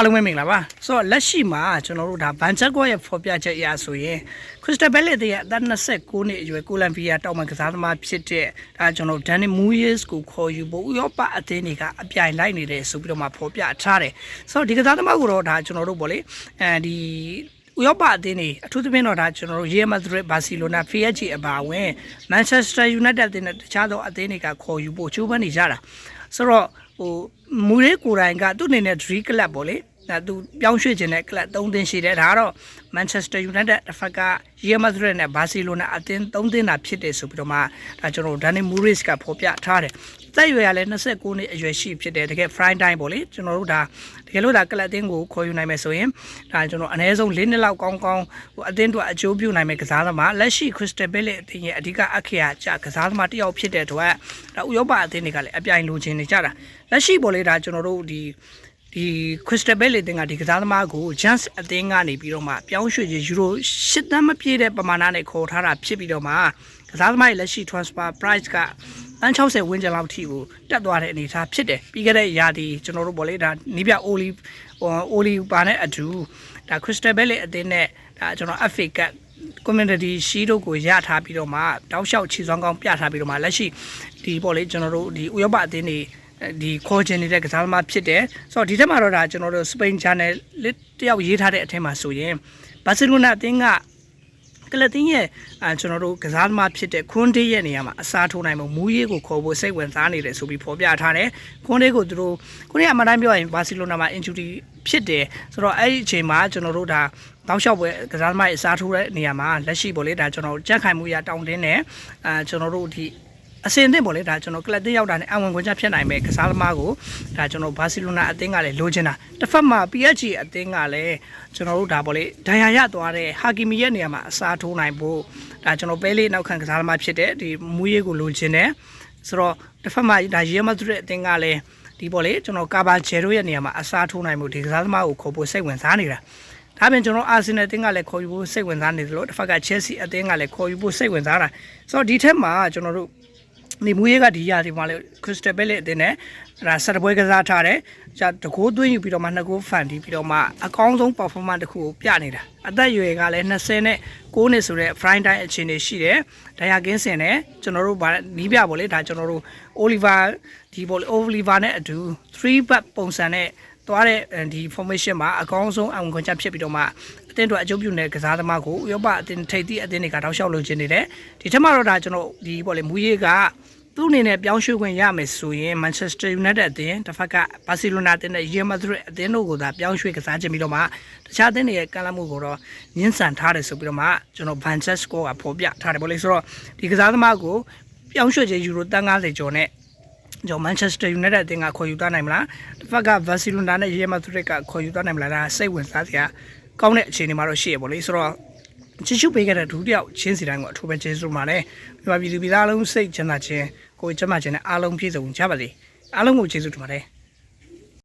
အားလုံးပဲမင်္ဂလာပါဆိုတော့လက်ရှိမှာကျွန်တော်တို့ဒါဘန်ချက်ကွက်ရဲ့ဖော်ပြချက်အရဆိုရင်ခရစ္စတယ်ဘဲလက်ရဲ့အသက်29နှစ်အရွယ်ကိုလံဘီယာတောင်ပန်ကစားသမားဖြစ်တဲ့ဒါကျွန်တော်ဒန်နီမူယစ်ကိုခေါ်ယူဖို့ဥရောပအသင်းတွေကအပြိုင်လိုက်နေတယ်ဆိုပြီးတော့မှဖော်ပြထားတယ်ဆိုတော့ဒီကစားသမားကိုတော့ဒါကျွန်တော်တို့ဗောလေအဲဒီဥရောပအသင်းတွေအထူးသဖြင့်တော့ဒါကျွန်တော်တို့ရီယယ်မက်ဒရစ်ဘာစီလိုနာဖီယက်ဂျီအပါအဝင်မန်ချက်စတာယူနိုက်တက်အသင်းနဲ့တခြားသောအသင်းတွေကခေါ်ယူဖို့ကြိုးပမ်းနေကြတာဆိုတော့ဟိုမူရေးကိုယ်တိုင်ကသူ့အနေနဲ့ Dream Club ပေါ့လေ ဒါသူပြောင်းရွှေ့ခြင်းတဲ့ club ၃သင်းရှိတယ်ဒါကတော့ Manchester United တစ်ဖက်က Real Madrid နဲ့ Barcelona အသင်း၃သင်းတာဖြစ်တယ်ဆိုပြီးတော့မှဒါကျွန်တော်တို့ Danny Muric ကဖော်ပြထားတယ်တက်ရွယ်ရလဲ29နှစ်အရွယ်ရှိဖြစ်တယ်တကယ် Friday time ပေါ့လေကျွန်တော်တို့ဒါတကယ်လို့ဒါ club အသင်းကိုခေါ်ယူနိုင်မယ်ဆိုရင်ဒါကျွန်တော်အနည်းဆုံး၄နှစ်လောက်ကောင်းကောင်းဟိုအသင်းတို့အကျိုးပြုနိုင်မယ်ကစားသမားလက်ရှိ Crystal Palace အသင်းရဲ့အဓိကအခရာကျကစားသမားတစ်ယောက်ဖြစ်တဲ့အတွက်ဒါဥရောပအသင်းတွေကလည်းအပြိုင်လိုချင်နေကြတာလက်ရှိပေါ့လေဒါကျွန်တော်တို့ဒီ ဒီ Crystal Palace တင်ကဒီကစားသမားကို Jans အသင်းကနေပြီးတော့မှပြောင်းရွှေ့ရေးယူရို၈တန်းမပြည့်တဲ့ပမာဏနဲ့ခေါ်ထားတာဖြစ်ပြီးတော့မှကစားသမားရဲ့လက်ရှိ transfer price ကတန်း60ဝန်းကျင်လောက်ထိကိုတက်သွားတဲ့အနေအထားဖြစ်တယ်ပြီးခဲ့တဲ့ရာသီကျွန်တော်တို့ဗောလေဒါနီးပြအိုလီအိုလီပါနဲ့အတူဒါ Crystal Palace အသင်းနဲ့ဒါကျွန်တော် FA Cup community ရှိတို့ကိုရထားပြီးတော့မှတောက်လျှောက်ခြေစွမ်းကောင်းပြထားပြီးတော့မှလက်ရှိဒီပေါ့လေကျွန်တော်တို့ဒီဥရောပအသင်းတွေ ဒီခေါ်ချင်နေတဲ့ကစားသမားဖြစ်တယ်ဆိုတော့ဒီထက်မှာတော့ဒါကျွန်တော်တို့စပိန် channel လေးတယောက်ရေးထားတဲ့အထက်မှာဆိုရင်ဘာစီလိုနာအသင်းကကလတင်ရဲ့အဲကျွန်တော်တို့ကစားသမားဖြစ်တဲ့ခွန်းတေးရဲ့နေရာမှာအစားထိုးနိုင်မှုမူးရေးကိုခေါ်ဖို့စိတ်ဝင်စားနေတယ်ဆိုပြီးဖော်ပြထားတယ်ခွန်းတေးကိုသူတို့ခွန်းတေးအမှန်တိုင်းပြောရင်ဘာစီလိုနာမှာ injury ဖြစ်တယ်ဆိုတော့အဲ့ဒီအချိန်မှာကျွန်တော်တို့ဒါတောက်လျှောက်ပွဲကစားသမားရဲ့အစားထိုးတဲ့နေရာမှာလက်ရှိပေါ့လေဒါကျွန်တော်ကြက်ခိုင်မှုရတောင်းတင်းတယ်အဲကျွန်တော်တို့ဒီ အစင်အသင့်ပေါ့လေဒါကျွန်တော်ကလပ်တင်ရောက်တာနဲ့အဝင်ခွင့်ချဖြစ်နိုင်မဲ့ကစားသမားကိုဒါကျွန်တော်ဘာစီလိုနာအသင်းကလည်းလိုချင်တာတစ်ဖက်မှာ PSG အသင်းကလည်းကျွန်တော်တို့ဒါပေါ့လေဒဏ်ရာရသွားတဲ့ဟာကီမီရဲ့နေရာမှာအစားထိုးနိုင်ဖို့ဒါကျွန်တော်ပဲလေးနောက်ခံကစားသမားဖြစ်တဲ့ဒီမူးရေးကိုလိုချင်တယ်ဆိုတော့တစ်ဖက်မှာဒါရီယယ်မက်ဒရစ်အသင်းကလည်းဒီပေါ့လေကျွန်တော်ကာဘာဂျယ်ရိုရဲ့နေရာမှာအစားထိုးနိုင်မှုဒီကစားသမားကိုခေါ်ဖို့စိတ်ဝင်စားနေတာဒါပြင်ကျွန်တော်အာဆင်နယ်အသင်းကလည်းခေါ်ယူဖို့စိတ်ဝင်စားနေတယ်လို့တစ်ဖက်ကချဲဆီအသင်းကလည်းခေါ်ယူဖို့စိတ်ဝင်စားတာဆိုတော့ဒီထက်မှာကျွန်တော်တို့ ဒီမူရေးကဒီရာဒီမှာလေခရစ္စတယ်ဘဲလေအတင်းနဲ့ဒါဆက်တပွဲကစားထားတယ်။じゃတကိုးသွင်းယူပြီးတော့မှနှစ်ကိုးဖန်တီးပြီးတော့မှအကောင်းဆုံး performance တစ်ခုကိုပြနေတာ။အသက်အရွယ်ကလည်း20နဲ့6နှစ်ဆိုတဲ့ Friday time အခြေအနေရှိတယ်။ဒိုင်ယာကင်းစင်နဲ့ကျွန်တော်တို့ဗာနီးပြပေါ့လေဒါကျွန်တော်တို့ Oliver ဒီပေါ့လေ Oliver နဲ့အတူ3 back ပုံစံနဲ့ သွားတဲ့ဒီ formation မှာအကောင်းဆုံးအောင်ခွင့်ချက်ဖြစ်ပြီးတော့မှအသင်းတို့အကျုပ်ပြုနေတဲ့ကစားသမားကိုဥရောပအသင်းထိပ်သီးအသင်းတွေကတောက်လျှောက်လုပ်ချင်နေတယ်ဒီထက်မှတော့ဒါကျွန်တော်ဒီပေါ့လေမူရေးကသူ့အနေနဲ့ပြောင်းရွှေ့ခွင့်ရမယ်ဆိုရင် Manchester United အသင်းတစ်ဖက်က Barcelona အသင်းနဲ့ Real Madrid အသင်းတို့ကိုသာပြောင်းရွှေ့ကစားခြင်းပြီးတော့မှတခြားအသင်းတွေရဲ့ကမ်းလှမ်းမှုကိုတော့ညှင်းဆန်ထားတယ်ဆိုပြီးတော့မှကျွန်တော် Van Cesco ကဖော်ပြထားတယ်ပေါ့လေဆိုတော့ဒီကစားသမားကိုပြောင်းရွှေ့ခြင်းယူရိုတန်90ကျော်နဲ့ ကျွန်တော် Manchester United အသင်းကခေါ်ယူသွားနိုင်မလားတစ်ဖက်က Barcelona နဲ့ Real Madrid ကခေါ်ယူသွားနိုင်မလားဒါစိတ်ဝင်စားစရာကောင်းတဲ့အခြေအနေမှာတော့ရှိရပါလေဆိုတော့ချစ်ချူပေးခဲ့တဲ့ဒုတိယချင်းစီတိုင်းကိုအထူးပဲကျေးဇူးပါတယ်မြန်မာပြည်သူပြည်သားလုံးစိတ်ချမ်းသာခြင်းကိုယ်ကျန်းမာခြင်းနဲ့အားလုံးပြည့်စုံကြပါစေအားလုံးကိုကျေးဇူးတင်ပါတယ်